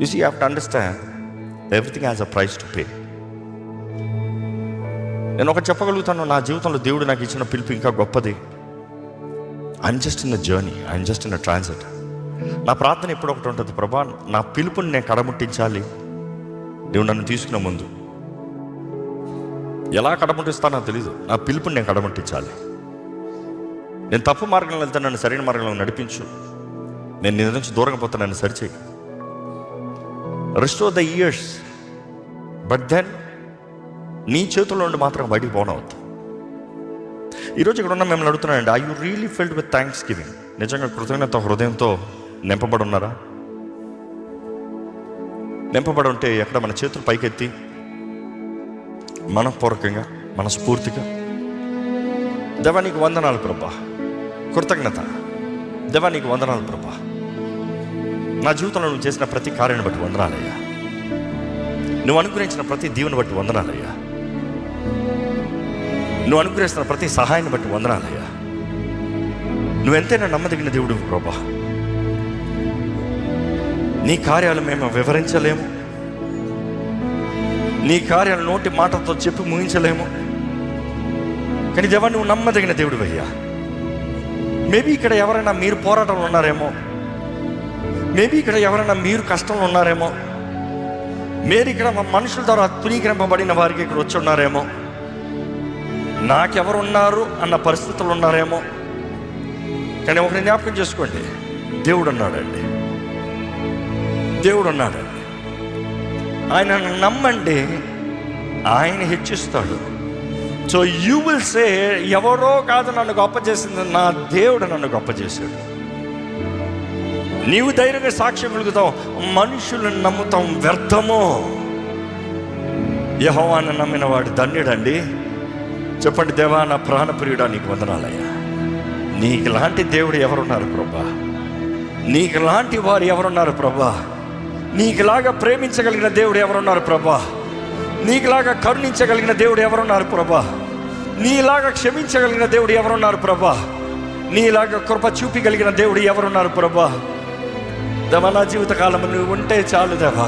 You see have to understand everything has a price to pay నేను ఒకటి చెప్పగలుగుతాను నా జీవితంలో దేవుడు నాకు ఇచ్చిన పిలుపు ఇంకా గొప్పది. I'm just in the journey I'm just in the transit నా ప్రార్థన ఎప్పుడు ఒకటి ఉంటుంది ప్రభా నా పిలుపుని నేను కడముట్టించాలి. దేవుడు నన్ను తీసుకున్న ముందు. ఎలా కడముట్టిస్తానో తెలీదు నా పిలుపుని నేను కడముట్టించాలి. నేను తప్పు మార్గంలో వెళ్తే నన్ను సరైన మార్గంలో నడిపించు. నేను నీ నుంచి దూరంగా పోతే నన్ను సరిచేయి. Restore the years but then నీ చేతుల్లో నుండి మాత్రం బయటికి పోనవద్దు. ఈరోజు ఇక్కడ ఉన్న మిమ్మల్ని అడుగుతున్నానండి I you really filled with thanksgiving నిజంగా కృతజ్ఞత హృదయంతో నింపబడి ఉన్నారా? నింపబడి ఉంటే ఎక్కడ మన చేతులు పైకెత్తి మనపూర్వకంగా మనస్ఫూర్తిగా? దేవానికి వందనాలు ప్రభా. కృతజ్ఞత. దేవానికి వందనాలు ప్రభా. నా జీవితంలో నువ్వు చేసిన ప్రతి కార్యాన్ని బట్టి వందనాలయ్యా. నువ్వు అనుగ్రహించిన ప్రతి దీవుని బట్టి వందనాలయ్యా. నువ్వు అనుగ్రహిస్తున్న ప్రతి సహాయాన్ని బట్టి వందనాలయ్యా. నువ్వెంతైనా నమ్మదగిన దేవుడు ప్రభా. నీ కార్యాలు మేము వివరించలేము. నీ కార్యాలు నోటి మాటతో చెప్పి ముగించలేము. కానీ దేవా నువ్వు నమ్మదగిన దేవుడు అయ్యా మేబీ ఇక్కడ ఎవరైనా మీరు పోరాటంలో ఉన్నారేమో. మేబీ ఇక్కడ ఎవరైనా మీరు కష్టంలో ఉన్నారేమో. మీరు ఇక్కడ మా మనుషుల ద్వారా తునీకరింపబడిన వారికి ఇక్కడ వచ్చి ఉన్నారేమో. నాకెవరు ఉన్నారు అన్న పరిస్థితులు ఉన్నారేమో. కానీ ఒకటి జ్ఞాపకం చేసుకోండి. దేవుడు అన్నాడండి దేవుడు అన్నాడండి ఆయన నమ్మండి. ఆయన హెచ్చిస్తాడు. సో యూ విల్ సే ఎవరో కాదు నన్ను గొప్ప చేసింది నా దేవుడు నన్ను గొప్ప చేశాడు. నీవు ధైర్యంగా సాక్ష్యం కలుగుతావు మనుషులను నమ్ముతాం వ్యర్థము. యహోవాన్ని నమ్మిన వాడు ధన్యుడండి. చెప్పండి దేవా నా ప్రాణప్రియుడా నీకు వందనాలయ్యా. నీకు లాంటి దేవుడు ఎవరున్నారు ప్రభా? నీకు లాంటి వారు ఎవరున్నారు ప్రభా? నీకులాగా ప్రేమించగలిగిన దేవుడు ఎవరున్నారు ప్రభా? నీకులాగా కరుణించగలిగిన దేవుడు ఎవరున్నారు ప్రభా? నీలాగా క్షమించగలిగిన దేవుడు ఎవరున్నారు ప్రభా? నీలాగా కృప చూపించగలిగిన దేవుడు ఎవరున్నారు ప్రభా? దేవా నా జీవితకాలం నువ్వు ఉంటే చాలు దేవా.